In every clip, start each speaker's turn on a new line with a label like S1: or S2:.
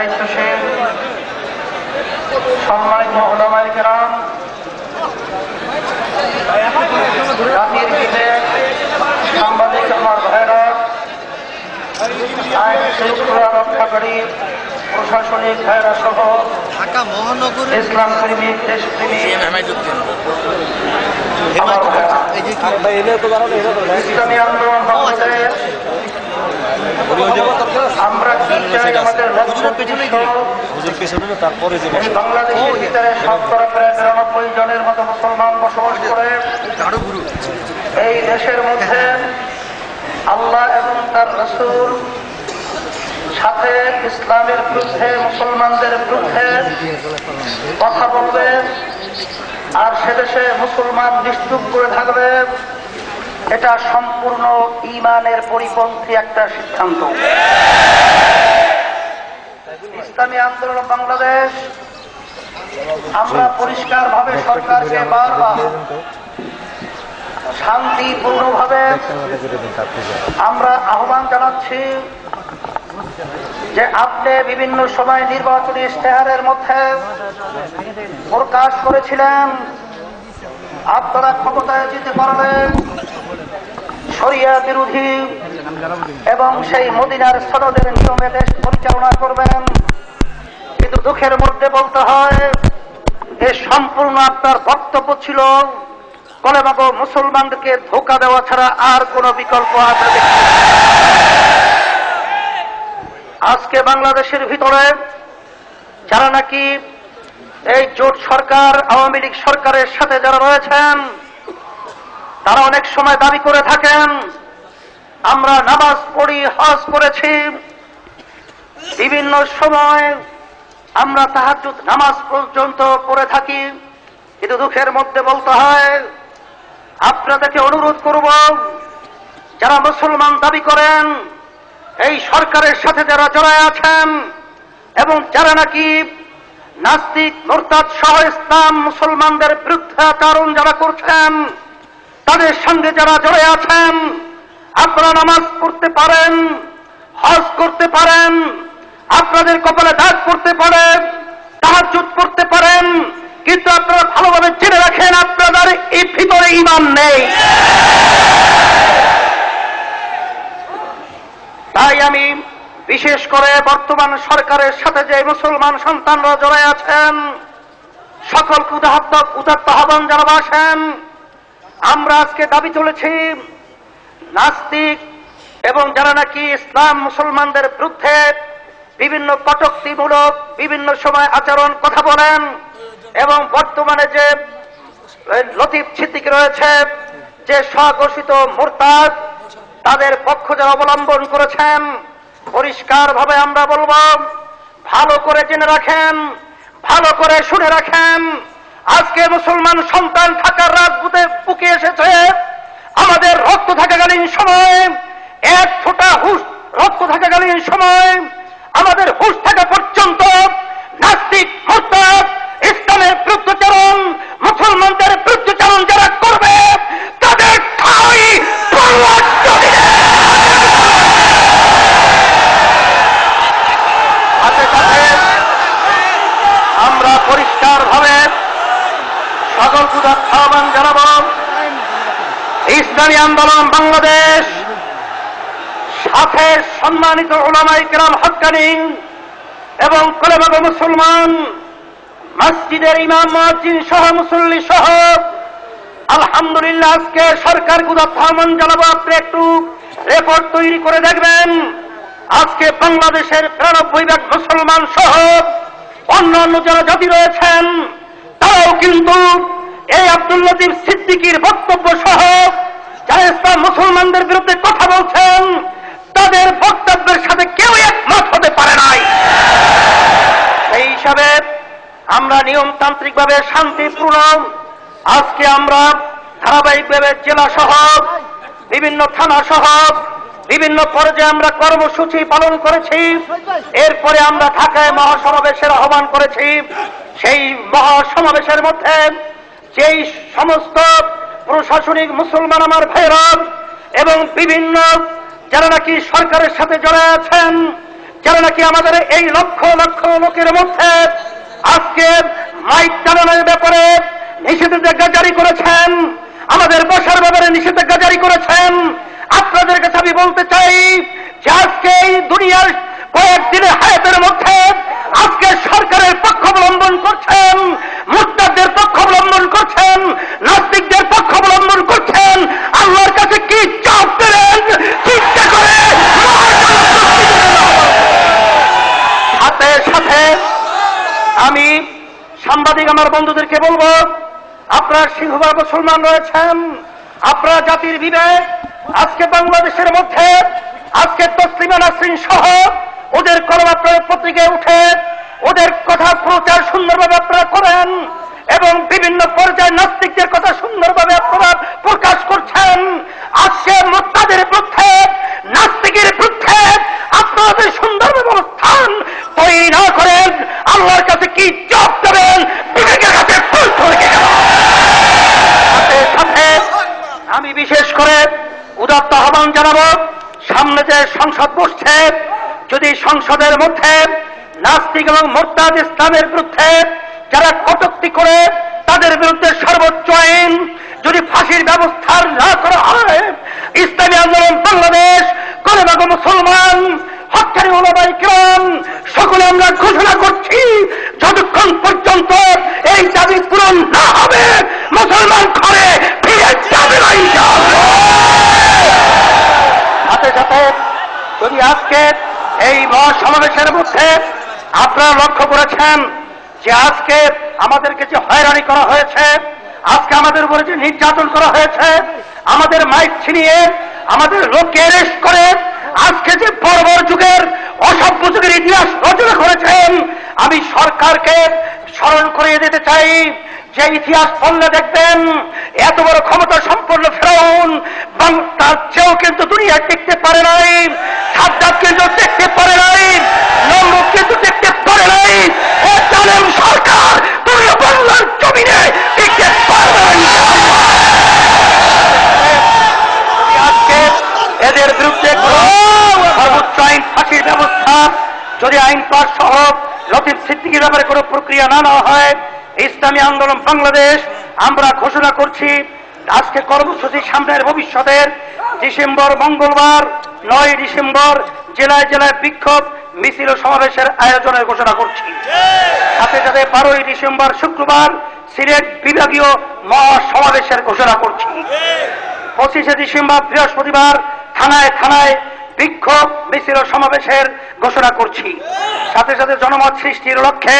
S1: দায়িত্বশীল সম্মানিত
S2: ওলামাইকেরাম জাতির গীতে
S3: সাংবাদিক
S2: আমার ভাইরা
S1: আইন শৃঙ্খলা রক্ষাকারী
S2: ইসলাম
S4: প্রেমিক দেশ প্রেমিক তারপরে যে
S2: এই বাংলাদেশের ভিতরে শতকরা প্রায় নিরানব্বই জনের মতো মুসলমান বসবাস করে। এই দেশের মধ্যে আল্লাহ এবং তার রসুল সাথে ইসলামের বিরুদ্ধে মুসলমানদের বিরুদ্ধে কথা বলবে। আর সে দেশে মুসলমান নিশ্চুপ করে থাকবে। এটা সম্পূর্ণ ইমানের পরিপন্থী একটা সিদ্ধান্ত। ইসলামী আন্দোলন বাংলাদেশ, আমরা পরিষ্কারভাবে সরকারকে বারবার শান্তিপূর্ণভাবে আমরা আহ্বান জানাচ্ছি যে আপনি বিভিন্ন সময় নির্বাচনী ইশতেহারের মধ্যে প্রকাশ করেছিলেন। আপনারা ক্ষমতায় যেতে পারবেন। শরিয়া বিরোধী এবং সেই মদিনার সনদের নিয়মে দেশ পরিচালনা করবেন কিন্তু দুঃখের মধ্যে বলতে হয়, এ সম্পূর্ণ আপনার বক্তব্য ছিল কলেমাগো মুসলমানদেরকে ধোকা দেওয়া ছাড়া আর কোন বিকল্প না। আজকে বাংলাদেশের ভিতরে যারা নাকি এই জোট সরকার, আওয়ামী লীগ সরকারের সাথে যারা রয়েছেন তারা অনেক সময় দাবি করে থাকেন, আমরা নামাজ পড়ি, হজ করেছি। বিভিন্ন সময় আমরা তাহাজুদ নামাজ পর্যন্ত পড়ে থাকি, কিন্তু দুঃখের মধ্যে বলতে হয়, আপনাদেরকে অনুরোধ করব, যারা মুসলমান দাবি করেন, এই সরকারের সাথে যারা জড়ায় আছেন, এবং যারা নাকি নাস্তিক, মোরতাদ, সহ ইসলাম মুসলমানদের বিরুদ্ধে আচরণ যারা করছেন তাদের সঙ্গে যারা জড়ে আছেন, আপনারা নামাজ পড়তে পারেন, হজ করতে পারেন, আপনাদের কপালে দাগ করতে পারেন তাহাজুদ পড়তে পারেন, কিন্তু আপনারা ভালোভাবে জেনে রাখেন, আপনাদের এই ভিতরে ইমান নেই। তাই আমি বিশেষ করে বর্তমান সরকারের সাথে যে মুসলমান সন্তানরা জড়ায় আছেন সকল উদাহত্ত উদাত্ত আহ্বান জানাব আসেন। আমরা আজকে দাবি তুলেছি, নাস্তিক এবং যারা নাকি ইসলাম মুসলমানদের বিরুদ্ধে বিভিন্ন কটক্তিমূলক, বিভিন্ন সময় আচরণ কথা বলেন এবং বর্তমানে যে লতিফ ছিদ্দিক রয়েছে, যে স্বঘোষিত মোরতাদ, তাদের পক্ষ যারা অবলম্বন করেছেন পরিষ্কার ভাবে আমরা বলব, ভালো করে জেনে রাখেন, ভালো করে শুনে রাখেন। আজকে মুসলমান সন্তান থাকার রাজপুতে বুকে এসেছে। আমাদের রক্ত থাকাকালীন সময়, এক ফোঁটা হুশ রক্ত থাকাকালীন সময়, আমাদের হুশ থাকা পর্যন্ত নাস্তিক মোরতাদ ইসলামের বিরুদ্ধচারণ, মুসলমানদের বিরুদ্ধচারণ যারা ইসলামী আন্দোলন বাংলাদেশ। সাথে সম্মানিত ওলামাই কেরাম হকানি এবং কলেমাগ মুসলমান, মসজিদের ইমাম মসজিদ সহ মুসল্লি সহ, আলহামদুলিল্লাহ আজকে সরকার আহ্বান জানাব আপনি একটু রেকর্ড তৈরি করে দেখবেন। আজকে বাংলাদেশের বিরানব্বই ভাগ মুসলমান সহ অন্যান্য যারা জাতি রয়েছেন। তারাও কিন্তু এই আব্দুল সিদ্দিকির বক্তব্য সহ যারা ইসলাম মুসলমানদের বিরুদ্ধে কথা বলছেন, তাদের বক্তব্যের সাথে কেউ একমত হতে পারে নাই। সেই হিসাবে আমরা নিয়মতান্ত্রিকভাবে শান্তিপূর্ণ, আজকে আমরা ধারাবাহিকভাবে জেলা সহ, বিভিন্ন থানা সহ, বিভিন্ন পর্যায়ে আমরা কর্মসূচি পালন করেছি। এরপরে আমরা ঢাকায় মহাসমাবেশের আহ্বান করেছি। সেই মহাসমাবেশের মধ্যে যেই সমস্ত প্রশাসনিক মুসলমান আমার ভাইরা এবং বিভিন্ন যারা নাকি সরকারের সাথে জড়ায় আছেন, যারা নাকি আমাদের এই লক্ষ লক্ষ লোকের মধ্যে আজকে মাইক চালানোর ব্যাপারে নিষেধাজ্ঞা জারি করেছেন, আমাদের বসার ব্যাপারে নিষেধাজ্ঞা জারি করেছেন, আপনাদের কাছে আমি বলতে চাই যে আজকে এই দুনিয়ার কয়েকদিনের হায়াতের মধ্যে আজকে সরকারের পক্ষ অবলম্বন করছেন মুস্তাদের পক্ষ অবলম্বন করছেন, নাস্তিকদের পক্ষ অবলম্বন করছেন। আল্লাহর কাছে কি চাপ পেলেন? চিন্তা করে। সাথে সাথে আমি সাংবাদিক আমার বন্ধুদেরকে বলব, আপনারা সিংহবার মুসলমান রয়েছেন, আপনারা জাতির বিবেক, আজকে বাংলাদেশের মধ্যে আজকে তসলিমা নাসরিন সহ ওদের কলম পত্রিকায় উঠে ওদের কথা প্রচার সুন্দরভাবে আপনারা করেন এবং বিভিন্ন পর্যায়ে নাস্তিকদের কথা সুন্দরভাবে আপনারা প্রকাশ করছেন। আজকে মোত্তাদের বিরুদ্ধে, নাস্তিকের বিরুদ্ধে আপনাদের সুন্দরভাবে অবস্থান তৈরি না করেন আল্লাহর কাছে কি জব দেবেন? আমি বিশেষ করে উদাত্ত আহ্বান জানাব, সামনে যে সংসদ বসছে যদি সংসদের মধ্যে নাস্তিক এবং মোরতাদ ইসলামের বিরুদ্ধে যারা কটুক্তি করে, তাদের বিরুদ্ধে সর্বোচ্চ আইন, যদি ফাঁসির ব্যবস্থা না করা হয়, ইসলামী আন্দোলন বাংলাদেশ কলেমাগ মুসলমান হকারি ওলামাই কিরাম, সকলে আমরা ঘোষণা করছি, যতক্ষণ পর্যন্ত এই দাবি পূরণ না হবে, মুসলমান ঘরে ফিরে যাবে। সাথে সাথে যদি আজকে এই মহাসমাবেশের মধ্যে আপনারা লক্ষ্য করেছেন যে আজকে আমাদেরকে যে হয়রানি করা হয়েছে, আজকে আমাদের উপরে যে নির্যাতন করা হয়েছে, আমাদের মাইক ছিনিয়ে, আমাদের লোককে অ্যারেস্ট করে, আজকে যে বর্বর যুগের অসভ্য যুগের ইতিহাস রচনা করেছেন, আমি সরকারকে স্মরণ করিয়ে দিতে চাই যে ইতিহাস পড়লে দেখবেন, এত বড় ক্ষমতা সম্পন্ন ফেরাউন তার চেয়েও কিন্তু দুনিয়ায় দেখতে পারে নাই সাদ্দাত কিন্তু দেখতে পারে নাই, নমরুদ কিন্তু দেখতে পারে নাই সরকার দুনিয়া বাংলার জমিনে টিকতে পারে আজকে এদের বিরুদ্ধে সর্বোচ্চ আইন ফাঁসির ব্যবস্থা, যদি আইন পাশ সহ লতিফ সিদ্দিকির ব্যাপারে কোনো প্রক্রিয়া না নেওয়া হয় ইসলামী আন্দোলন বাংলাদেশ, আমরা ঘোষণা করছি আজকে কর্মসূচি সামনের ভবিষ্যতের ডিসেম্বর, মঙ্গলবার, নয় ডিসেম্বর, জেলায় জেলায় বিক্ষোভ, মিছিল সমাবেশের আয়োজনের ঘোষণা করছি। সাথে সাথে বারোই ডিসেম্বর শুক্রবার সিলেট বিভাগীয় মহাসমাবেশের ঘোষণা করছি। পঁচিশে ডিসেম্বর বৃহস্পতিবার থানায় থানায় বিক্ষোভ, মিছিল সমাবেশের ঘোষণা করছি। সাথে সাথে জনমত সৃষ্টির লক্ষ্যে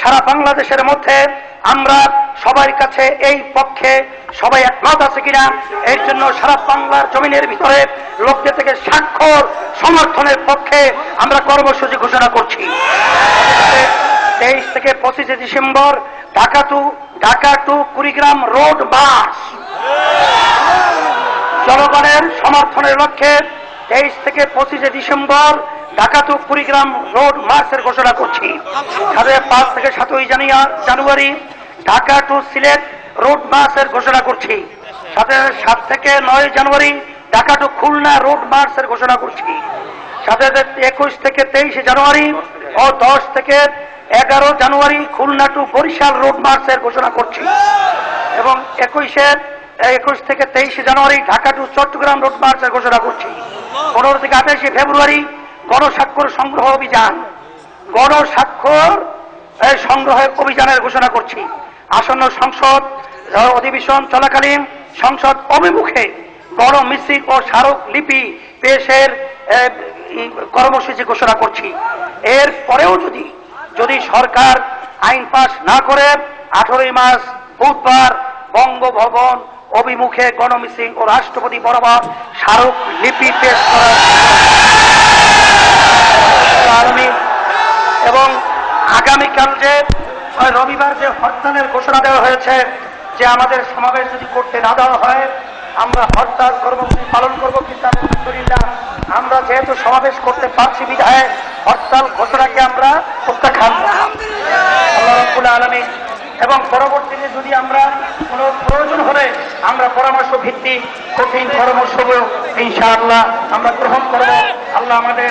S2: সারা বাংলাদেশের মধ্যে আমরা সবার কাছে এই পক্ষে সবাই একমত আছে কিনা, এর জন্য সারা বাংলার জমিনের ভিতরে লোকদের থেকে স্বাক্ষর, সমর্থনের পক্ষে আমরা কর্মসূচি ঘোষণা করছি। তেইশ থেকে পঁচিশে December Dhaka to Dhaka to Kurigram road বাস। জনগণের সমর্থনের লক্ষ্যে তেইশ থেকে পঁচিশে December Dhaka to Kurigram road মার্চের ঘোষণা করছি। সাড়ে পাঁচ থেকে সাতই January- January Dhaka to Sylhet road মার্চের ঘোষণা করছি। সাথে সাত থেকে নয় January Dhaka to Khulna road মার্চের ঘোষণা করছি। সাথে একুশ থেকে তেইশে জানুয়ারি ও দশ থেকে এগারো January Khulna to Barishal road মার্চের ঘোষণা করছি। এবং একুশে, একুশ থেকে তেইশে January Dhaka to Chittagong road মার্চের ঘোষণা করছি। পনেরো থেকে আঠাশে ফেব্রুয়ারি গণস্বাক্ষর সংগ্রহ অভিযান। গণস্বাক্ষর সংগ্রহের অভিযানের ঘোষণা করছি। আসন্ন সংসদ অধিবেশন চলাকালীন সংসদ অভিমুখে গণমিছিল ও স্মারক লিপি পেশের কর্মসূচি ঘোষণা করছি। এর পরেও যদি যদি সরকার আইন পাশ না করে, আঠারোই মার্চ বুধবার বঙ্গভবন অভিমুখে গণমিছিল ও রাষ্ট্রপতি বরাবর স্মারক লিপি পেশ করা আগামী এবং আগামীকাল যে রবিবার যে হরতালের ঘোষণা দেওয়া হয়েছে যে আমাদের সমাবেশ যদি করতে না দেওয়া হয়, আমরা হরতাল কর্মসূচি পালন করব। কিন্তু আমরা যেহেতু সমাবেশ করতে পারছি বিধায়, হরতাল ঘোষণাকে আমরা প্রত্যাখ্যান করলাম আলমী এবং পরবর্তীতে যদি আমরা কোনো প্রয়োজন হলে আমরা পরামর্শ ভিত্তিক কঠিন পরামর্শ ইনশাআল্লাহ আমরা গ্রহণ করব। আল্লাহ আমাদের